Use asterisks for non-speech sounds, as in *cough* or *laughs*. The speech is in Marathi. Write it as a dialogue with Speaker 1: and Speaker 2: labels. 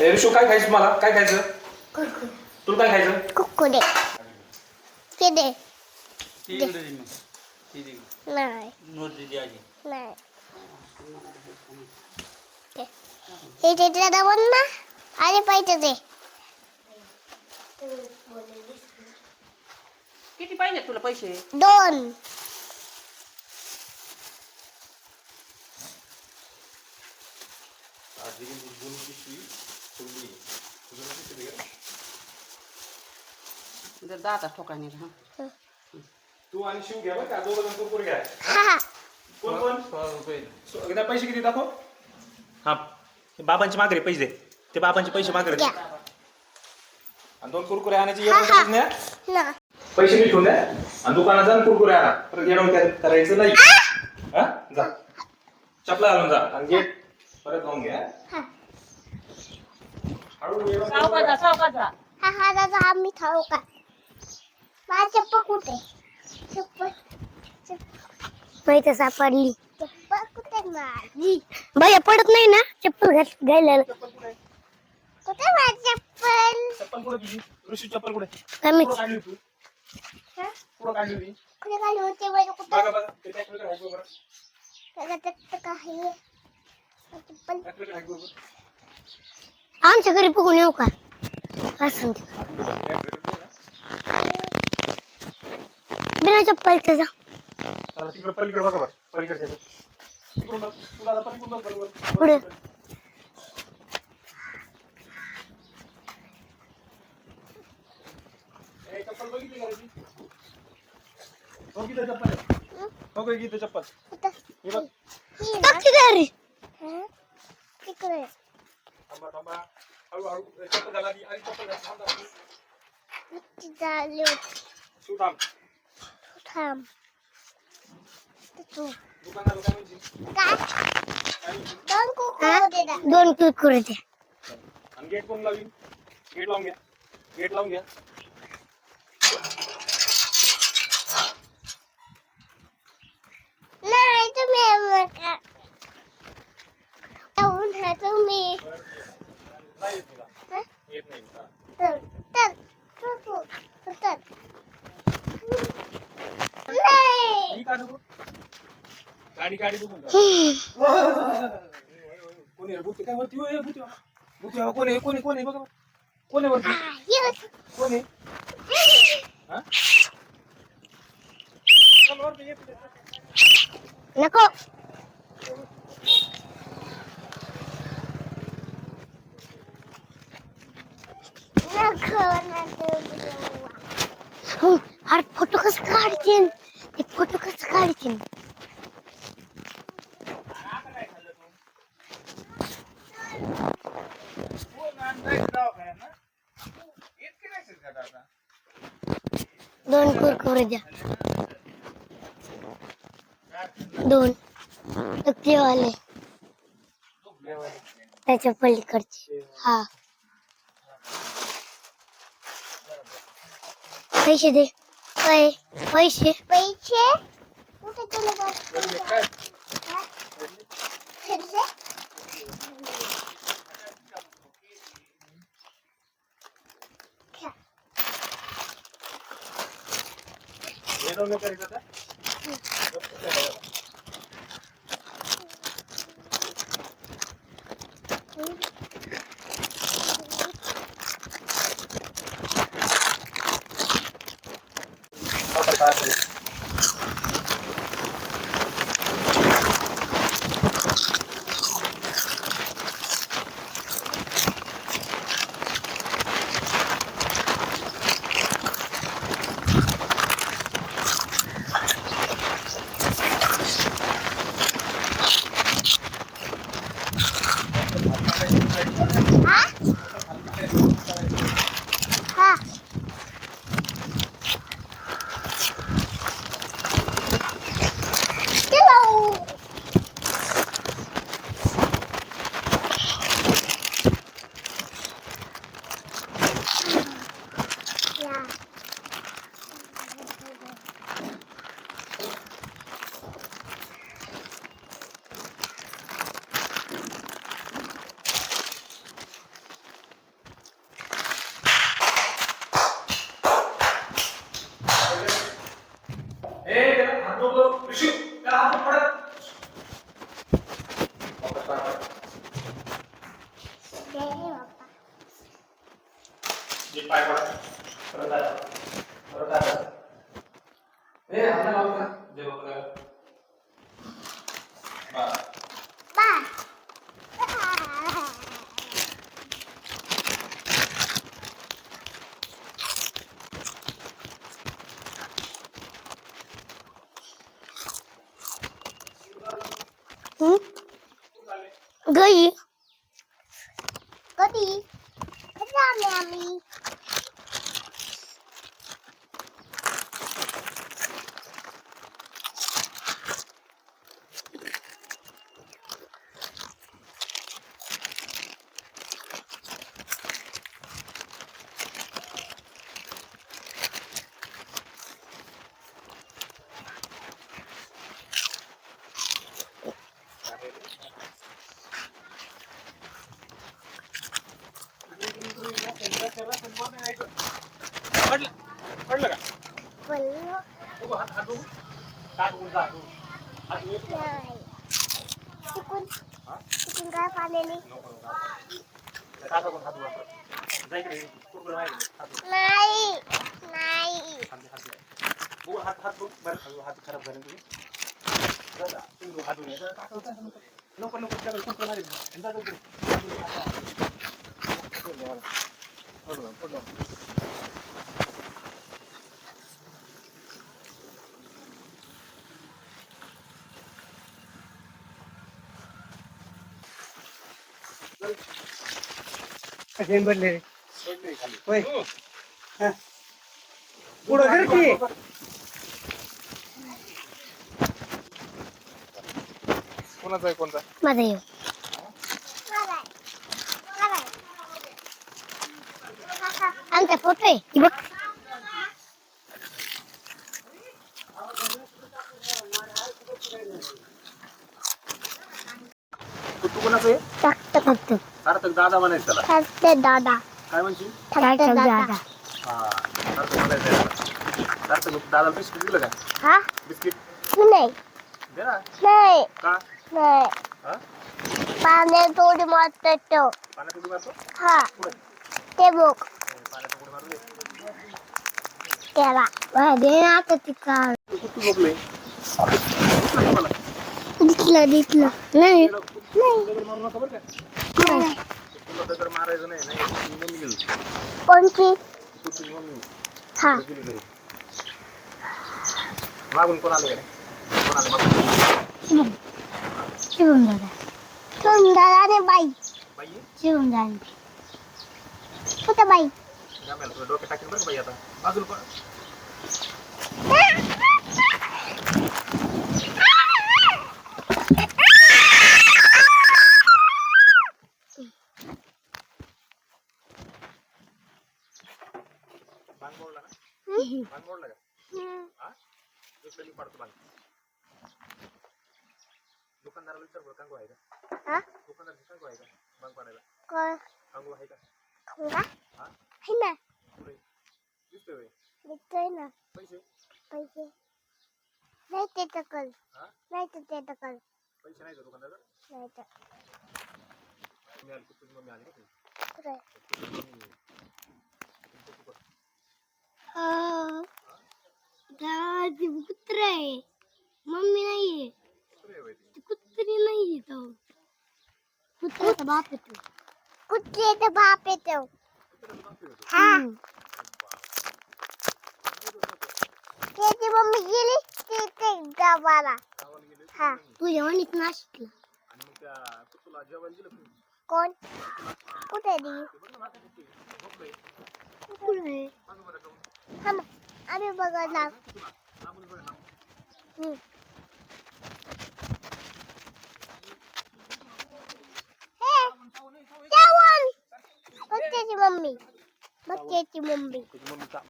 Speaker 1: ए, ऋषू काय खायचं मला? काय खायचं? तुला काय खायचं?
Speaker 2: कुकुडे किडे
Speaker 3: ती इकडे दे मग. ती दे.
Speaker 2: नाही.
Speaker 3: नोट दे ती आधी.
Speaker 2: नाही. ते- हे दाबून ना आले पाहिजे ते.
Speaker 4: किती पाहिजे तुला पैसे?
Speaker 2: दोन.
Speaker 4: जर ठोकाने हा
Speaker 1: तू आणि शिव घ्या बरं का दोघं जण कुरकुरे घ्या. कोण कोण?
Speaker 3: सोळा रुपये.
Speaker 1: सो- एकदा पैसे किती दाखव? हा हे बाबांचे मागरे पैसे दे. ते बाबांचे पैसे मागरे दे. आणि दोन कुरकुरे आणायचे
Speaker 2: ना.
Speaker 1: पैसे मी ठेवून द्या. आणि दुकानात जा आणि कुरकुरे आणा. परत येडवण काय करायचं नाही. हा? जा. चपला घालून जा. आणि गेट परत जाऊन घ्या
Speaker 2: हा.
Speaker 4: सावकाश जा, सावकाश जा.
Speaker 2: हा हा दादा आम्ही खाऊ का माझी चप्पल कुठे चप्पल माहिती सापडली चप्पल कुठे माझी पडत नाही ना चप्पल घाल घायला
Speaker 1: चप्पल कुठे
Speaker 2: कुठे माझी चप्पल
Speaker 1: चप्पल कुठे तुझी ऋषी चप्पल कुठे
Speaker 2: कमी
Speaker 1: कुठं काढली तू
Speaker 2: हा?
Speaker 1: कुठं काढली होती
Speaker 2: कुठे होते कुठे
Speaker 1: बघा बघा ते
Speaker 2: त्याला काही चप्पल आमच्या घरी बघून येऊ का? असं. बिना चप्पलचं जा.
Speaker 1: चला तिकडे पलीकडे बघा बरं. पलीकडे तिकडून बघ तुला आता पलीकडून बघ बरोबर.
Speaker 2: पुढे.
Speaker 1: ए, चप्पल बघितली का रे ती? चप्पल. आहे? चप्पल. हे बघ.
Speaker 2: घरी तिकडे
Speaker 1: थांबा थांबा हळूहळू ए, चप्पल घाला आधी आधी चप्पल घाल थांब थांब.
Speaker 2: झाले
Speaker 1: तू थांब
Speaker 2: थांब तू
Speaker 1: दुकानात दुकानाची
Speaker 2: काय
Speaker 1: काय म्हणते?
Speaker 2: दोन कुकुरे दे दोन कुकुरे दे
Speaker 1: आणि गेट कोण लावीन गेट लावून घ्या गेट लावून घ्या
Speaker 2: नाही तुम्ही का
Speaker 1: गाडी गाडी बघून कोणी आहे? काय वरती होय, भूत आहे. भूत आहे. कोण आहे कोण आहे बघा वरती हा?
Speaker 2: अरे फोटो कसं काढतील ते फोटो कसं काढतील दोन कुरकुरे द्या दोन वाले त्याच्या पलीकडचे हा पैसे दे. काय पैसे. पैसे? कुठे गेले
Speaker 1: येणं नाही करायचं आता? आता काय करायचं?
Speaker 2: हा
Speaker 1: जे पाय पडा परत आला परत आला ए हात लावू का जे बघा बस
Speaker 2: बाय गई कधी कधी आले आम्ही
Speaker 1: पडलं पडलं का
Speaker 2: बोललो
Speaker 1: बघू हात हात बघू हात बघू हात बघू हात बघू
Speaker 2: नाही तिकून
Speaker 1: हा?
Speaker 2: तिकून काय पाहिलेली
Speaker 1: नको नको हात बघू हात बघू जा इकडे कुरकुरे माहिती हात बघू
Speaker 2: नाही नाही.
Speaker 1: हात हात बरं हात- खराब झाले तुम्ही हात. नको नको त्याकडे कुरकुरे माहिती जा, जा, जा. पडू नका, पडू नका.
Speaker 5: कसे भरले. होय. पुढं कर की.
Speaker 1: कोणाचा आहे कोणता?
Speaker 2: माझा येऊ. आमचा फोटो आहे. ही बघ.
Speaker 1: तू तू कोणाचं आहे?
Speaker 2: फक्त
Speaker 1: सार्थक दादा म्हणायचं त्याला.
Speaker 2: टाकते दादा.
Speaker 1: काय म्हणशील?
Speaker 2: टाकते दादा.
Speaker 1: हा सार्थक म्हणायचं त्याला. सार्थक दादा बिस्किट दिलं का?
Speaker 2: हा?
Speaker 1: बिस्किट?
Speaker 2: नाही.
Speaker 1: दे ना.
Speaker 2: नाही.
Speaker 1: का?
Speaker 2: नाही.
Speaker 1: हा?
Speaker 2: पाण्यात थोडी मारतो तो.
Speaker 1: पाण्यात उडी मारतो?
Speaker 2: हा.
Speaker 1: पुढे
Speaker 2: ते बघ.
Speaker 1: पाण्यात उडी मारू दे.
Speaker 2: त्याला. दे ना आता ती काढ.
Speaker 1: तू कुठं झोपले? मला
Speaker 2: दिसलं दिसलं. नाही.
Speaker 1: दगड मारू नका बरं का. मारायचं नाही नाही मम्मी गेली
Speaker 2: कोणची?
Speaker 1: तुझी मम्मी
Speaker 2: हा.
Speaker 1: गेली घरी मागून कोण आलं का कोण आलं? मागून?
Speaker 2: शिवून दादा शिवून दादा ने बाई.
Speaker 1: बाई?
Speaker 2: शिवून दादा कुठं बाई?
Speaker 1: जा मेला, तुला डोक्यात टाकेल बरं का बाई आता. बाजूला पळ. *laughs* बांग मोडला ना बांग मोडला का हा दिवशी पाडतो बांग दुकानदाराला विचार बरं कांगो आहे का? दुकानदार कांगो आहे का? बांग पाडायला. कांगो आहे का? हा?
Speaker 2: है ना.
Speaker 1: दिसतोय होय.
Speaker 2: दिसतोय ना.
Speaker 1: पैसे?
Speaker 2: पैसे. नाही ते टकल
Speaker 1: हा?
Speaker 2: नाही तर ते टकल
Speaker 1: पैसे नाही का दुकानदार
Speaker 2: नाही तर.
Speaker 1: तुम्ही आली तुझी मम्मी का तुझी? मम्मी
Speaker 2: कुत्र. आहे मम्मी नाहीये. कुत्री नाहीये तो. कुत्र्याचा बाप येतो कुत्र्याचा बाप येतो? हा. त्याची मम्मी गेली ते ते गावाला. हा. तुझ्या वणीत नाशिकला.
Speaker 1: दिलं
Speaker 2: कोण? कुठे दी
Speaker 1: ते? बघ ना मागे कुठे.
Speaker 2: हे, जेवण बघ त्याची मम्मी बघ त्याची मम्मी
Speaker 1: तुझी मम्मी चा-